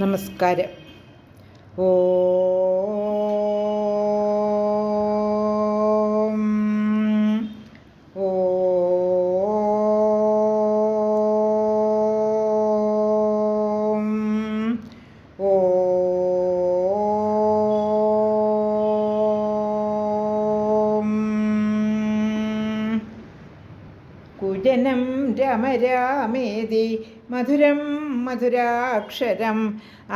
നമസ്കാരം. ഓ कुजनं रम रामेति मधुरं मधुराक्षरम्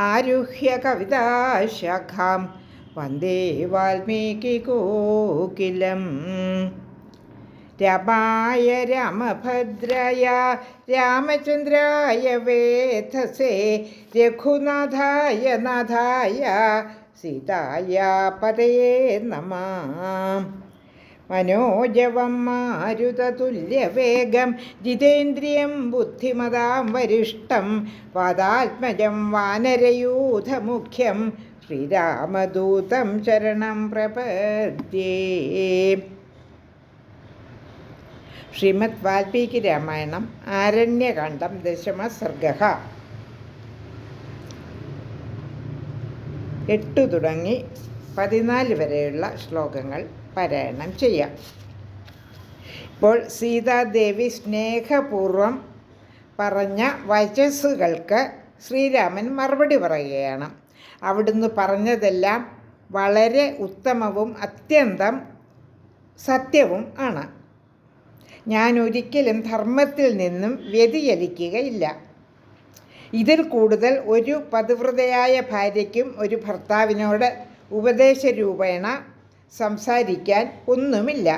आरुह्य कविताशाखां वंदे वाल्मीकिकोकिलम् रमाय रामभद्राय रामचन्द्राय वेधसे रघुनाथाय नाथाय सीताया पदये नमः മനോജവം മാരുതതുല്യവേഗം ജിതേന്ദ്രിയം ബുദ്ധിമതാം വരിഷ്ടം വാദാത്മജം വാനരയൂഥമുഖ്യം ശ്രീരാമദൂതം ശരണം പ്രപദ്യേ. ശ്രീമദ് വാൽമീകി രാമായണം ആരണ്യകാന്ഡം ദശമ സർഗ എട്ടു തുടങ്ങി പതിനാല് വരെയുള്ള ശ്ലോകങ്ങൾ. പാരായണം ചെയ്യാം. ഇപ്പോൾ സീതാദേവി സ്നേഹപൂർവം പറഞ്ഞ വചസ്സുകൾക്ക് ശ്രീരാമൻ മറുപടി പറയുകയാണ്. അവിടുന്ന് പറഞ്ഞതെല്ലാം വളരെ ഉത്തമവും അത്യന്തം സത്യവും ആണ്. ഞാൻ ഒരിക്കലും ധർമ്മത്തിൽ നിന്നും വ്യതിചലിക്കുകയില്ല. ഇതിൽ കൂടുതൽ ഒരു പതിവ്രതയായ ഭാര്യയ്ക്കും ഒരു ഭർത്താവിനോട് ഉപദേശരൂപേണ സംസാരിക്കാൻ ഒന്നുമില്ല.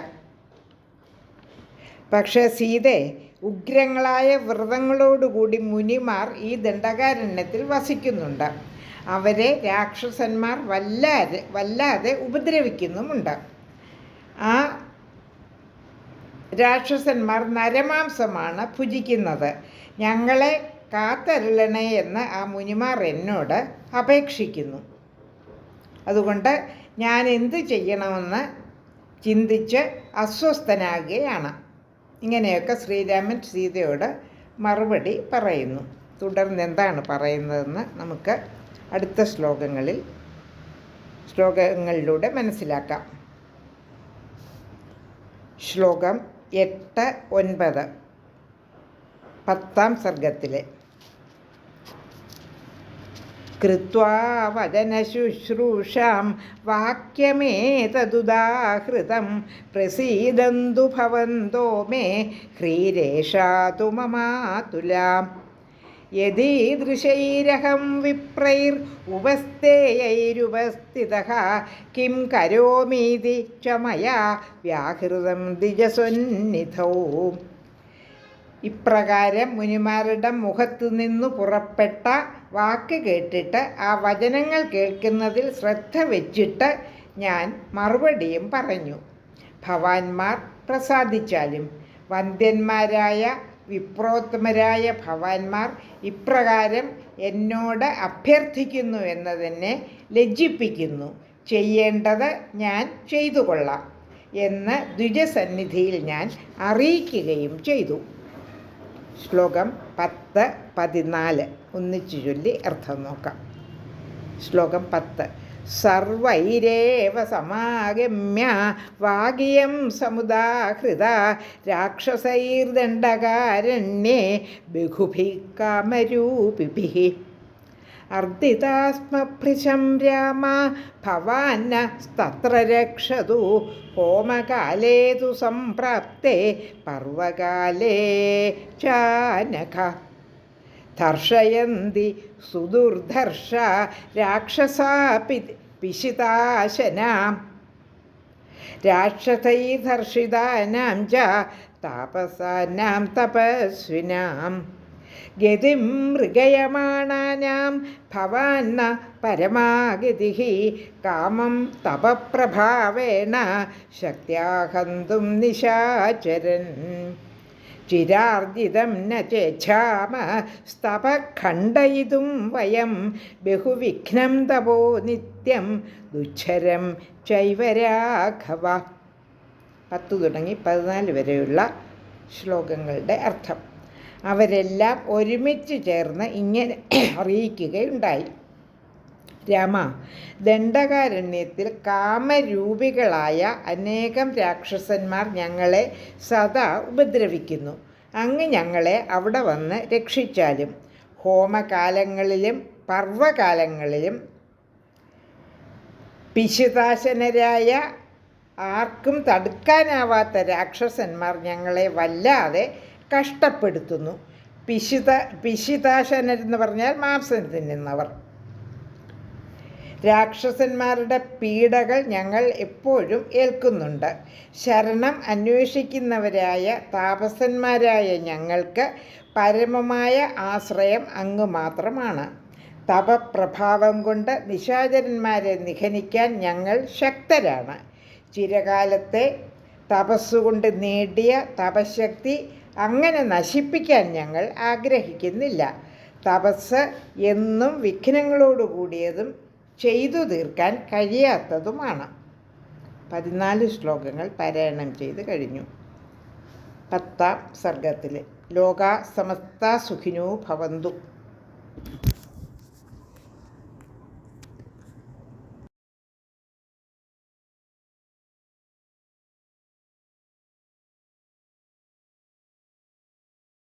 പക്ഷേ സീതെ ഉഗ്രങ്ങളായ വ്രതങ്ങളോടുകൂടി മുനിമാർ ഈ ദണ്ഡകാരണ്യത്തിൽ വസിക്കുന്നുണ്ട്. അവരെ രാക്ഷസന്മാർ വല്ലാതെ വല്ലാതെ ഉപദ്രവിക്കുന്നുമുണ്ട്. ആ രാക്ഷസന്മാർ നരമാംസമാണ് ഭുജിക്കുന്നത്. ഞങ്ങളെ കാത്തരുളണേ എന്ന് ആ മുനിമാർ എന്നോട് അപേക്ഷിക്കുന്നു. അതുകൊണ്ട് ഞാൻ എന്ത് ചെയ്യണമെന്ന് ചിന്തിച്ച് അസ്വസ്ഥനാകുകയാണ്. ഇങ്ങനെയൊക്കെ ശ്രീരാമൻ സീതയോട് മറുപടി പറയുന്നു. തുടർന്ന് എന്താണ് പറയുന്നതെന്ന് നമുക്ക് അടുത്ത ശ്ലോകങ്ങളിൽ ശ്ലോകങ്ങളിലൂടെ മനസ്സിലാക്കാം. ശ്ലോകം എട്ട് ഒൻപത് പത്താം സർഗത്തിലെ കൃത്വാ വചനശുശ്രൂഷാം വാക്യമേതദുദാഹൃതം പ്രസീദന്തു ഭവന്തോ മേ ഹ്രീരേഷാതു മമാതുലാം യദീദൃശൈരഹം വിപ്രൈർ ഉപസ്ഥേയൈരുപസ്ഥിതഃ കിം കരോമീതി ച മയാ വ്യാഹൃതം ദ്വിജസ്വന്നിധൗ ഇപ്രകാരം മുനിമാരുടെ മുഖത്തു നിന്നു പുറപ്പെട്ട വാക്ക് കേട്ടിട്ട് ആ വചനങ്ങൾ കേൾക്കുന്നതിൽ ശ്രദ്ധ വെച്ചിട്ട് ഞാൻ മറുപടിയും പറഞ്ഞു. ഭവാന്മാർ പ്രസാദിച്ചാലും വന്ധ്യന്മാരായ വിപ്രോത്തമരായ ഭവാന്മാർ ഇപ്രകാരം എന്നോട് അഭ്യർത്ഥിക്കുന്നു എന്നതിനെ ലജ്ജിപ്പിക്കുന്നു. ചെയ്യേണ്ടത് ഞാൻ ചെയ്തു കൊള്ളാം എന്ന് ദ്വിജസന്നിധിയിൽ ഞാൻ അറിയിക്കുകയും ചെയ്തു. ശ്ലോകം പത്ത് പതിനാല്. ഒന്നിച്ചു ചൊല്ലി അർത്ഥം നോക്കാം. ശ്ലോകം പത്ത്. സർവൈരേവ സമാഗമ്യ വാഗിയം സമുദാഹൃത രാക്ഷസൈർദണ്ഡകാരണ്യേ ബഹുഭി കാമരൂപിഭിः അർദ്ധിതാസ്മഭൃശം രാമ ഭവാന്ന സ്തത്ര രക്ഷതു ഹോമകാലേ തു സംപ്രാപ്തേ പർവകാലേ ചാനക ധർഷയന്തി സുദുർധർഷ രാക്ഷസാപി പിശിതാശനാം. രാക്ഷസൈധർഷിതാനാം ച താപസാനാം തപസ്വിനാം. ഗതിം മൃഗയമാണാനാം. ഭവാന്ന പരമാഗതി കാമം തപപ്രഭാവേണ ശക്തിയാഹന്തും നിശാചരൻ. ചിരാർജിതം ന ചേച്ഛാമ. സ്തപ ഖണ്ഡയിതും വയം. ബഹുവിഘ്നം തപോ നിത്യം. ദുച്ഛരം ചൈവരാഘവ പത്തു തുടങ്ങി പതിനാല് വരെയുള്ള ശ്ലോകങ്ങളുടെ അർത്ഥം. അവരെല്ലാം ഒരുമിച്ച് ചേർന്ന് ഇങ്ങനെ അറിയിക്കുകയുണ്ടായി. രമ ദണ്ഡകാരണ്യത്തിൽ കാമരൂപികളായ അനേകം രാക്ഷസന്മാർ ഞങ്ങളെ സദാ ഉപദ്രവിക്കുന്നു. അങ്ങ് ഞങ്ങളെ അവിടെ വന്ന് രക്ഷിച്ചാലും ഹോമകാലങ്ങളിലും പർവകാലങ്ങളിലും പിശുദാശനരായ ആർക്കും തടുക്കാനാവാത്ത രാക്ഷസന്മാർ ഞങ്ങളെ വല്ലാതെ കഷ്ടപ്പെടുത്തുന്നു. പിശിത പിശിതാശനരെന്ന് പറഞ്ഞാൽ മാംസം തിന്നുന്നവർ രാക്ഷസന്മാരുടെ പീഡകൾ ഞങ്ങൾ എപ്പോഴും ഏൽക്കുന്നുണ്ട്. ശരണം അന്വേഷിക്കുന്നവരായ താപസന്മാരായ ഞങ്ങൾക്ക് പരമമായ ആശ്രയം അങ്ങ് മാത്രമാണ്. തപപ്രഭാവം കൊണ്ട് നിശാചരന്മാരെ നിഖനിക്കാൻ ഞങ്ങൾ ശക്തരാണ്. ചിരകാലത്തെ തപസ്സുകൊണ്ട് നേടിയ തപശക്തി അങ്ങനെ നശിപ്പിക്കാൻ ഞങ്ങൾ ആഗ്രഹിക്കുന്നില്ല. തപസ് എന്നും വിഘ്നങ്ങളോട് കൂടിയതും ചെയ്തു തീർക്കാൻ കഴിയാത്തതുമാണ്. പതിനാല് ശ്ലോകങ്ങൾ പാരായണം ചെയ്ത് കഴിഞ്ഞു. പത്താം സർഗത്തിൽ ലോക സമസ്ത സുഖിനോ ഭവന്തു.